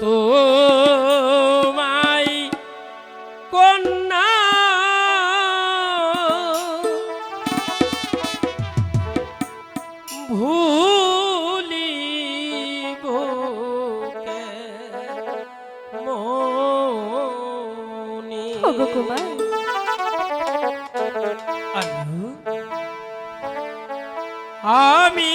তোমাই কন্যা। ভুলিব মনি। কুমার। আমি